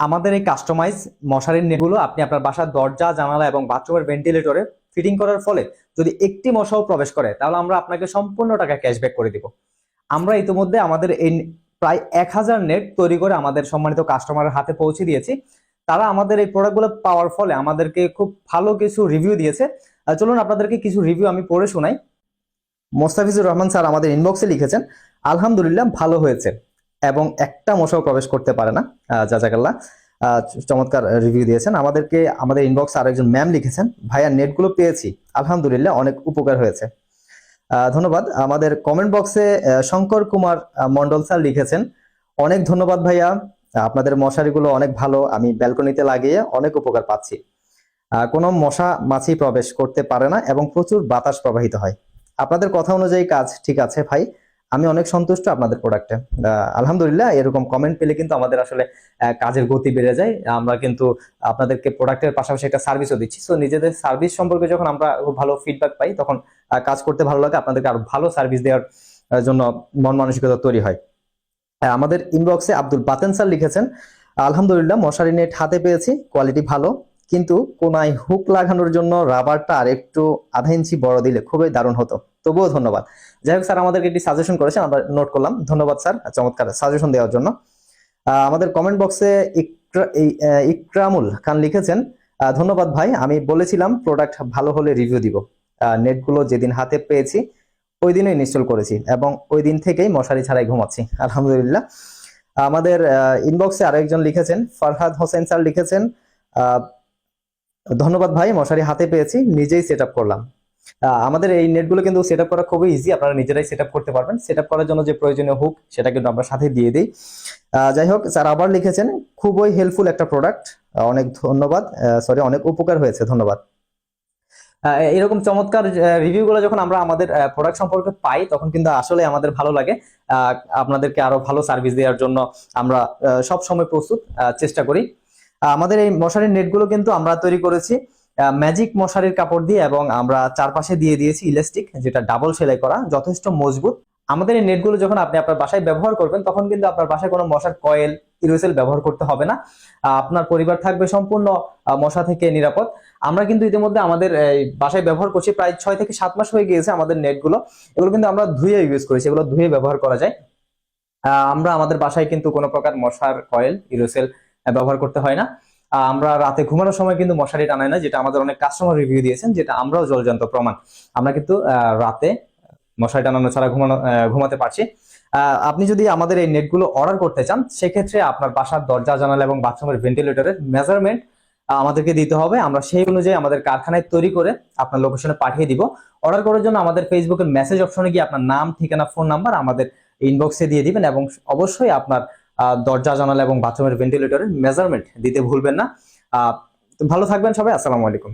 আমাদের এই কাস্টমাইজ মশারির নেটগুলো আপনি আপনার বাসার দরজা, জানালা এবং বাথরুমের ভেন্টিলেটরে ফিটিং করার ফলে যদি একটি মশাও প্রবেশ করে, তাহলে আমরা আপনাকে সম্পূর্ণ টাকা ক্যাশব্যাক করে দিব। আমরা ইতিমধ্যে আমাদের এই প্রায় এক হাজার নেট তৈরি করে আমাদের সম্মানিত কাস্টমারের হাতে পৌঁছে দিয়েছি। তারা আমাদের এই প্রোডাক্টগুলো পাওয়ার ফলে আমাদেরকে খুব ভালো কিছু রিভিউ দিয়েছে। চলুন আপনাদেরকে কিছু রিভিউ আমি পড়ে শোনাই। মোস্তাফিজুর রহমান স্যার আমাদের ইনবক্সে লিখেছেন, আলহামদুলিল্লাহ, ভালো হয়েছে। এবং একটা মশাও প্রবেশ করতে পারে না আহ, চমৎকার রিভিউ দিয়েছেন। আমাদেরকে আমাদের ইনবক্স আর একজন ম্যাম লিখেছেন ভাইয়া নেটগুলো পেয়েছি। আলহামদুলিল্লাহ অনেক উপকার হয়েছে। ধন্যবাদ। আমাদের কমেন্ট বক্সে শঙ্কর কুমার মন্ডল স্যার লিখেছেন অনেক ধন্যবাদ ভাইয়া। আপনাদের মশারিগুলো অনেক ভালো। আমি ব্যালকনিতে লাগিয়ে অনেক উপকার পাচ্ছি। কোনো মশা মাছি প্রবেশ করতে পারে না এবং প্রচুর বাতাস প্রবাহিত হয়। আপনাদের কথা অনুযায়ী কাজ ঠিক আছে ভাই। আমি অনেক সন্তুষ্ট আপনাদের প্রোডাক্টে আলহামদুলিল্লাহ, এরকম কমেন্ট পেলে কিন্তু আমাদের আসলে কাজের গতি বেড়ে যায়। আমরা কিন্তু আপনাদেরকে প্রোডাক্টের পাশাপাশি একটা সার্ভিসও দিচ্ছি। সো নিজেদের সার্ভিস সম্পর্কে যখন আমরা ভালো ফিডব্যাক পাই, তখন কাজ করতে ভালো লাগে। আপনাদেরকে আরও ভালো সার্ভিস দেওয়ার জন্য মন মানসিকতা তৈরি হয়। আমাদের ইনবক্সে আব্দুল বাতেন স্যার লিখেছেন, আলহামদুলিল্লাহ, মশারি নেট হাতে পেয়েছি কোয়ালিটি ভালো। কিন্তু কোনায় হুক লাগানোর জন্য রাবারটা আর একটু আধা ইঞ্চি বড় দিলে খুবই দারুণ হতো। তবুও ধন্যবাদ। যাই হোক, স্যার, আমাদেরকে একটি সাজেশন করেছেন, আমরা নোট করলাম। ধন্যবাদ, স্যার চমৎকার সাজেশন দেওয়ার জন্য। আমাদের কমেন্ট বক্সে ইকরামুল খান লিখেছেন ধন্যবাদ ভাই, আমি বলেছিলাম প্রোডাক্ট ভালো হলে রিভিউ দিব। নেটগুলো যেদিন হাতে পেয়েছি, ওই দিনই ইনস্টল করেছি এবং ওই দিন থেকেই মশারি ছাড়াই ঘুমাচ্ছি, আলহামদুলিল্লাহ। আমাদের ইনবক্সে আরেকজন লিখেছেন, ফারহাদ হোসেন স্যার লিখেছেন ধন্যবাদ ভাই, মশারি হাতে পেয়েছি, নিজেই সেট করলাম। আমাদের এই নেটগুলো কিন্তু সেট করা খুবই ইজি আপনারা নিজেরাই সেট করতে পারবেন। সেট করার জন্য যে প্রয়োজনীয় হুক সেটা কিন্তু আমরা সাথে দিয়ে দিই। যাই হোক স্যার আবার লিখেছেন, খুবই হেল্পফুল একটা প্রোডাক্ট অনেক ধন্যবাদ সরি অনেক উপকার হয়েছে, ধন্যবাদ। এরকম চমৎকার রিভিউ গুলো যখন আমরা আমাদের প্রোডাক্ট সম্পর্কে পাই, তখন কিন্তু আসলে আমাদের ভালো লাগে। আপনাদেরকে আরও ভালো সার্ভিস দেওয়ার জন্য আমরা সব সময় প্রস্তুত চেষ্টা করি। আমাদের এই মশারির নেটগুলো কিন্তু আমরা তৈরি করেছি ম্যাজিক মশারির কাপড় দিয়ে এবং আমরা চারপাশে দিয়ে দিয়েছি ইলাস্টিক যেটা ডাবল সেলাই করা, যথেষ্ট মজবুত। আমাদের এই নেটগুলো যখন আপনি আপনার বাসায় ব্যবহার করবেন, তখন কিন্তু আপনার বাসায় কোনো মশার কয়েল ইউরেসেল ব্যবহার করতে হবে না। আপনার পরিবার থাকবে সম্পূর্ণ মশা থেকে নিরাপদ। আমরা কিন্তু ইতিমধ্যে আমাদের বাসায় ব্যবহার করছি, প্রায় ছয় থেকে সাত মাস হয়ে গিয়েছে আমাদের নেটগুলো। এগুলো কিন্তু আমরা ধুয়ে ইউজ করেছি, এগুলো ধুয়ে ব্যবহার করা যায়। আমরা আমাদের বাসায় কিন্তু কোনো প্রকার মশার কয়েল ইউরেসেল ব্যবহার করতে হয় না। আমরা রাতে ঘুমানোর সময় কিন্তু মশারি টানাই না, যেটা আমাদের অনেক কাস্টমার রিভিউ দিয়েছেন, যেটা আমরাও জলজান্ত প্রমাণ। আমরা কিন্তু রাতে মশারি টানানো ছাড়া ঘুমানো ঘুমাতে পারছি। আপনি যদি আমাদের এই নেটগুলো অর্ডার করতে চান, সেক্ষেত্রে আপনার বাসার দরজা, জানালা এবং বাথরুমের ভেন্টিলেটরের মেজারমেন্ট আমাদেরকে দিতে হবে। আমরা সেই অনুযায়ী আমাদের কারখানায় তৈরি করে আপনার লোকেশনে পাঠিয়ে দিব। অর্ডার করার জন্য আমাদের ফেসবুকের মেসেজ অপশনে গিয়ে আপনার নাম, ঠিকানা ফোন নাম্বার আমাদের ইনবক্সে দিয়ে দিবেন এবং অবশ্যই আপনার দরজা জানালা এবং বাথরুমের ভেন্টিলেটরের মেজারমেন্ট দিতে ভুলবেন না। ভালো থাকবেন সবাই আসসালামু আলাইকুম।